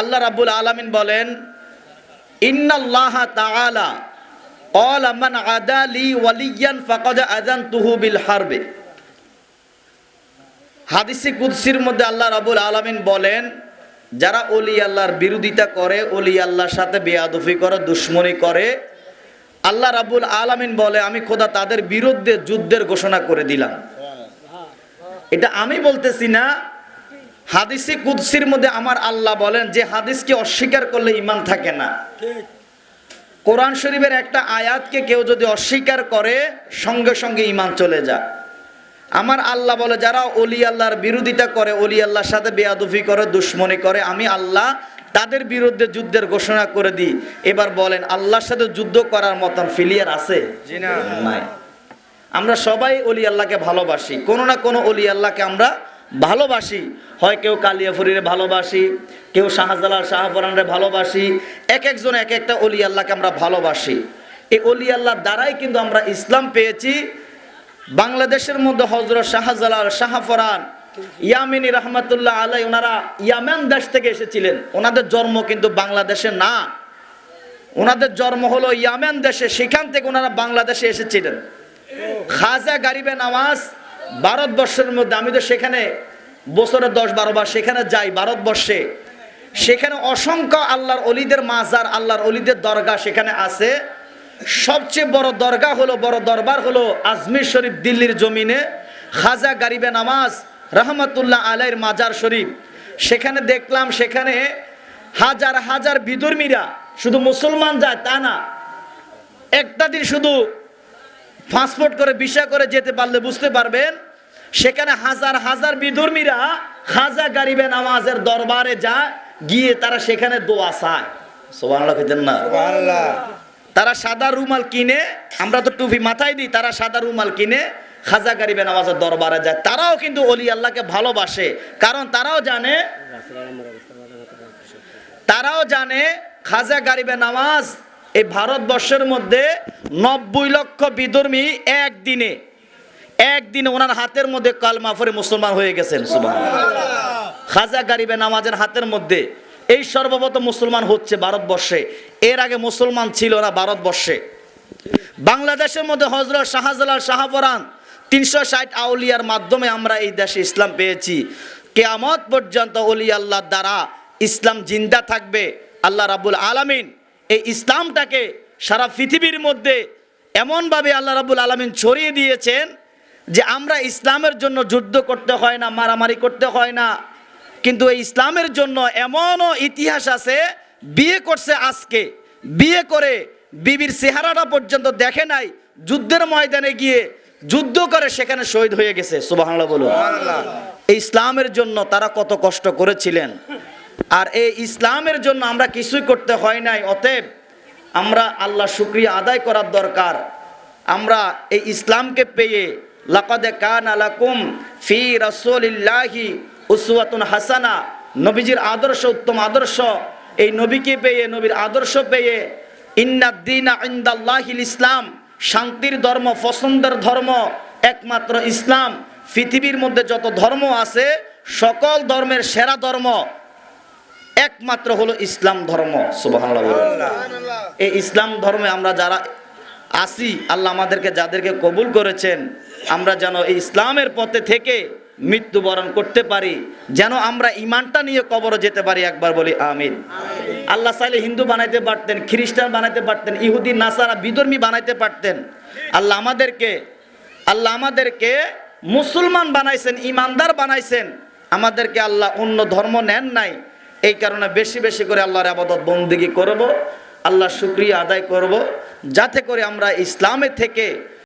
আল্লাহ রাব্বুল আলামিন বলেন ইন্নাল্লাহ তাআলা قال من عادى لي وليا فقد اذنته بالحرب হাদিসে কুদসির মধ্যে আল্লাহ রাবুল আলামিন বলেন যারা অলি আল্লাহর বিরোধিতা করে অলি আল্লাহর সাথে বেয়াদফি করে দুশ্মনী করে আল্লাহ রাবুল আলামিন বলে আমি খোদা তাদের বিরুদ্ধে যুদ্ধের ঘোষণা করে দিলাম এটা আমি বলতেছি না হাদিসে কুদসির মধ্যে আমার আল্লাহ বলেন যে হাদিসকে অস্বীকার করলে ইমান থাকে না। কোরআন শরীফের একটা আয়াতকে কেউ যদি অস্বীকার করে সঙ্গে সঙ্গে ইমান চলে যায়। আমার আল্লাহ বলে যারা অলি আল্লাহর বিরোধিতা করে অলি আল্লাহর সাথে বেয়াদুফি করে দুশ্মনী করে আমি আল্লাহ তাদের বিরুদ্ধে যুদ্ধের ঘোষণা করে দিই। এবার বলেন আল্লাহর সাথে যুদ্ধ করার মতন ফিলিয়ার আছে? নাই। আমরা সবাই অলি আল্লাহকে ভালোবাসি। কোনো না কোনো অলি আল্লাহকে আমরা ভালোবাসি। হয় কেউ কালিয়াফুরিরে ভালোবাসি, কেউ শাহজালাল শাহফরানরে ভালোবাসি, এক একজন এক একটা অলি আল্লাহকে আমরা ভালোবাসি। এই অলি আল্লাহর দ্বারাই কিন্তু আমরা ইসলাম পেয়েছি। বাংলাদেশের মধ্যে হজরত শাহজালাল শাহফরান, ইয়ামিনী রহমতুল্লাহ আলাই ওনারা ইয়ামেন দেশ থেকে এসেছিলেন। ওনাদের জন্ম কিন্তু বাংলাদেশে না। ওনাদের জন্ম হলো ইয়ামেন দেশে, সেখান থেকে ওনারা বাংলাদেশে এসেছিলেন। খাজা গারিবে নামাজ ভারতবর্ষের মধ্যে, আমি তো সেখানে বছরে দশ বারো বার সেখানে যাই ভারতবর্ষে। সেখানে অসংখ্য আল্লাহর অলিদের মাজার, আল্লাহর অলিদের দরগা সেখানে আছে। সবচেয়ে বড় দরগা হলো, বড় দরবার হলো আজমির শরীফ দিল্লির জমিনে, খাজা গারিবে নামাজ রহমতুল্লাহ আলাইর মাজার শরীফ। সেখানে দেখলাম, সেখানে হাজার হাজার বিধর্মীরা শুধু মুসলমান যায় তা না, একটা দিন শুধু পাসপোর্ট করে ভিসা করে যেতে পারলে বুঝতে পারবেন সেখানে হাজার হাজার বিধর্মীরা খাজা গারিবে নামাজের দরবারে যায় গিয়ে তারা সেখানে দোয়া চায়। সোবাংলা খেতেন না? তারা সাদা রুমাল কিনে আমরা তো টুপি মাথায় দিই তারা সাদা রুমাল কিনে খাজা গারিবে নামাজের দরবারে যায়। তারাও কিন্তু অলি আল্লাহকে ভালোবাসে কারণ তারাও জানে তারাও জানে খাজা গারিবে নামাজ এই ভারতবর্ষের মধ্যে নব্বই লক্ষ বিধর্মী একদিনে একদিনে ওনার হাতের মধ্যে কালমা পড়ে মুসলমান হয়ে গেছেন, সুবহানাল্লাহ। খাজা গারিবে নামাজের হাতের মধ্যে এই সর্বপ্রথম মুসলমান হচ্ছে ভারতবর্ষে। এর আগে মুসলমান ছিল না ভারতবর্ষে। বাংলাদেশের মধ্যে হজরত শাহজালাল শাহপরান তিনশো ষাট আউলিয়ার মাধ্যমে আমরা এই দেশে ইসলাম পেয়েছি। কেয়ামত পর্যন্ত অলি আল্লাহ দ্বারা ইসলাম জিন্দা থাকবে। আল্লাহ রাবুল আলামিন এই ইসলামটাকে সারা পৃথিবীর মধ্যে এমনভাবে আল্লাহ রাবুল আলামিন ছড়িয়ে দিয়েছেন যে আমরা ইসলামের জন্য যুদ্ধ করতে হয় না মারামারি করতে হয় না। কিন্তু এই ইসলামের জন্য এমনও ইতিহাস আছে বিয়ে করছে আজকে। বিয়ে করে বিবির চেহারাটা পর্যন্ত দেখে নাই যুদ্ধের ময়দানে গিয়ে যুদ্ধ করে সেখানে শহীদ হয়ে গেছে। সুবহানাল্লাহ বলুন। এই ইসলামের জন্য তারা কত কষ্ট করেছিলেন। আর এই ইসলামের জন্য আমরা কিছুই করতে হয় নাই, অতএব আমরা আল্লাহ শুক্রিয়া আদায় করার দরকার। আমরা এই ইসলামকে পেয়ে লাকাদে কান আলাকুম ফি রাসূলিল্লাহি উসওয়াতুন হাসানা, নবীজির আদর্শ, উত্তম আদর্শ। এই নবীকে পেয়ে, নবীর আদর্শ পেয়ে ইন্নাদ্দিনা ইনদাল্লাহিল ইসলাম, শান্তির ধর্ম, পছন্দের ধর্ম, একমাত্র ইসলাম। পৃথিবীর মধ্যে যত ধর্ম আছে, সকল ধর্মের সেরা ধর্ম একমাত্র হলো ইসলাম ধর্ম এই ইসলাম ধর্মে আমরা যারা আসি আল্লাহ আমাদেরকে যাদেরকে কবুল করেছেন আমরা যেন এই ইসলামের পথে থেকে মৃত্যুবরণ করতে পারি যেন আমরা ইমানটা নিয়ে কবরে যেতে পারি একবার বলি আমিন। আল্লাহ চাইলে হিন্দু বানাইতে পারতেন খ্রিস্টান বানাইতে পারতেন ইহুদি নাসারা বিধর্মী বানাইতে পারতেন। আল্লাহ আমাদেরকে আল্লাহ আমাদেরকে মুসলমান বানাইছেন ইমানদার বানাইছেন। আমাদেরকে আল্লাহ অন্য ধর্ম নেন নাই। এই কারণে বেশি বেশি করে আল্লাহর আবাদত বন্দিগি করব আল্লাহ শুক্রিয়া আদায় করব, যাতে করে আমরা ইসলামে থেকে